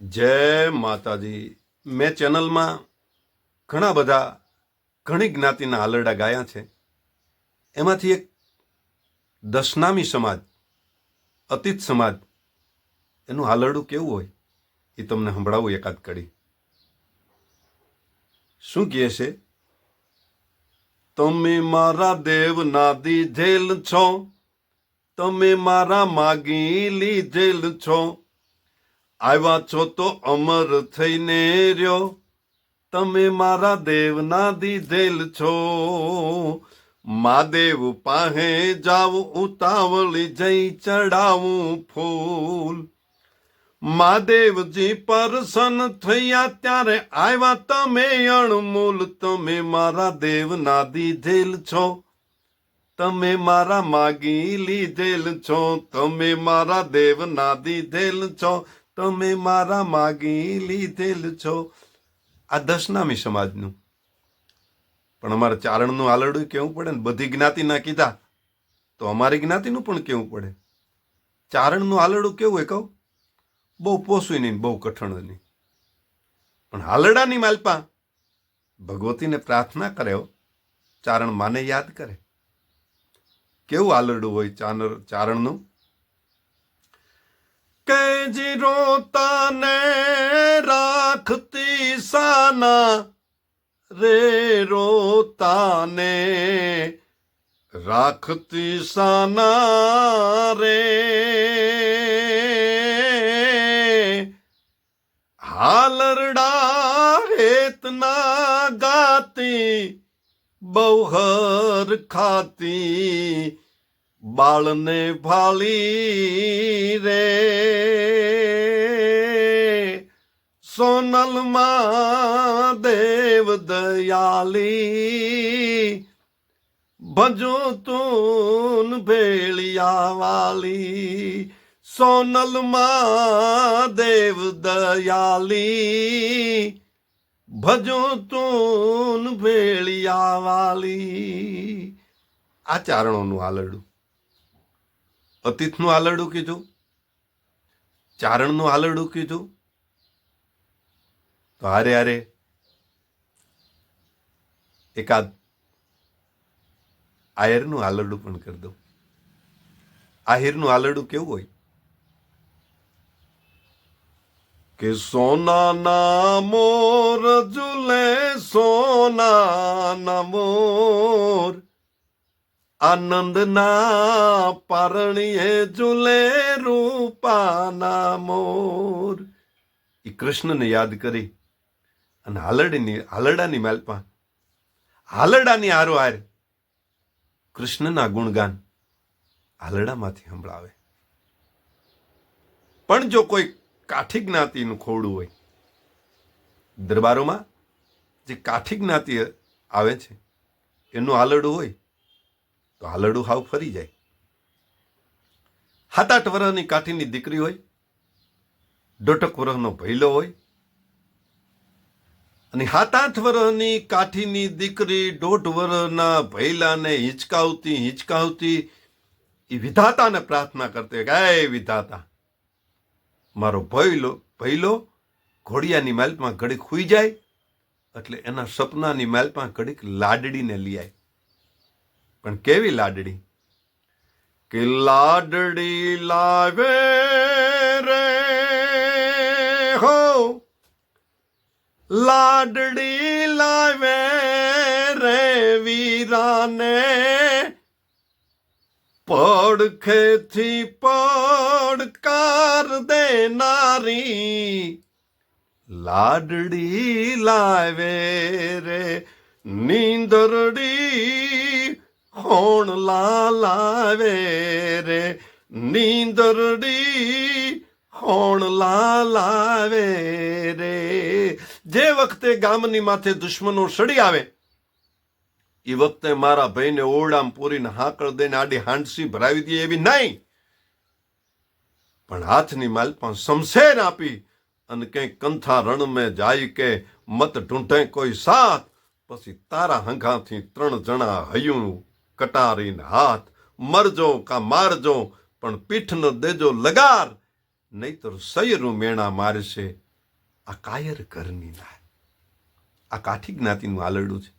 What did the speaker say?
જય માતાજી. મેં ચેનલમાં ઘણા બધા ઘણી જ્ઞાતિના આલરડા ગાયા છે. એમાંથી એક દશનામી સમાજ, અતિત સમાજ, એનું આલરડું કેવું હોય એ તમને સંભળાવું એકાદ કડી. શું કહે છે? તમે મારા દેવ નાદી જેલ છો, તમે મારા માગી લીધેલ છો આવ્યા છો તો અમર થઈને રહ્યો. તમે મારા દેવના દીધેલ છો. મહાદેવ પાહે જાવ ઉતાવળી જઈ ચડાવું ફૂલ. મહાદેવજી પરસન થયા ત્યારે આવ્યા તમે અણમૂલ. તમે મારા દેવના દીધેલ છો. તમે મારા માગી લીધેલ છો. તમે મારા દેવના દીધેલ છો. તમે મારા માગી લીધેલ છો. આ દશનામી સમાજનું. પણ અમારે ચારણનું આલરડું કેવું પડે ને? બધી જ્ઞાતિના કીધા. તો અમારી જ્ઞાતિનું પણ કેવું પડે? ચારણનું આલરડું કેવું હોય કહું? બહુ પોસુય નહીં બહુ કઠણ નહીં પણ હાલરડાની માલપા ભગવતીને પ્રાર્થના કરે હો. ચારણ માને યાદ કરે. કેવું આલરડું હોય ચાનર ચારણનું? કે જી રોતાને રાખતી સાના રે રોતાને રાખતી સાના રે હાલરડા હેતના ગાતી બહુહર ખાતી બાળને ભાળી રે. સોનલમાં દેવ દયાલી, ભજો તું ભેળિયા વાલી સોનલમાં દેવ દયાલી, ભજો તું ભેળિયા વાલી આ ચારણોનું આલરડું અતીતનું આલરડું કીધું, ચારણનું આલરડું કીધું. તો હારે હારે એકાદ આયરનું આલરડું પણ કરી દઉં. આહિરનું આલરડું કેવું હોય? કે સોનાના મોર જુલે સોનાના મોર આનંદના પારણીએ ઝૂલે રૂપાના મોર. એ કૃષ્ણને યાદ કરી અને હાલડીની, હાલડાની માલપા, હાલડાની આરો હાર કૃષ્ણના ગુણગાન હાલડામાંથી સંભળાવે. પણ જો કોઈ કાઠી જ્ઞાતિનું ખોડું હોય, દરબારોમાં જે કાઠી જ્ઞાતિ આવે છે, એનું આલડું હોય તો હાલડું હાવ ફરી જાય. સાત આઠ વર્ષની કાઠીની દીકરી હોય, દોઢક વર્ષનો ભૈલો હોય, અને સાત આઠ વર્ષની કાઠીની દીકરી દોઢ વર્ષના ભૈલાને હિંચકાવતી હિંચકાવતી એ વિધાતાને પ્રાર્થના કરતી કે હે વિધાતા, મારો ભૈલો ભૈલો ઘોડિયાની માલપમાં ઘડીક હુઈ જાય, એટલે એના સપનાની માલમાં ઘડીક લાડડીને લઈ આય. પણ કેવી લાડડી? કે લાડડી લાવે રે, હો. લાડડી લાવે રે વીરાને. પડખેથી પડકાર દેનારી. લાડડી લાવે રે, નીંદરડી હોણ લાલાવે રે નીંદરડી હોણ લાલાવે રે જે વખતે ગામની માથે દુશ્મનો સડી આવે એ વખતે મારા ભાઈને ઓરડામ પૂરીને હાકળ દઈને આડી હાંડસી ભરાવી દે એવી નહીં પણ હાથની માલપા શમશેર આપી, અને કંઈક કંથા રણ મેં જાય કે મત ઢૂંઢે કોઈ સાથ, પછી તારા હંઘાથી ત્રણ જણા હયું કટારીને હાથ, મરજો કા મારજો, પણ પીઠ ન દેજો લગાર, નહીતર સૈરું મેણા મારશે આ કાયર ઘરની ના આ કાઠી જ્ઞાતિનું આલરડું છે.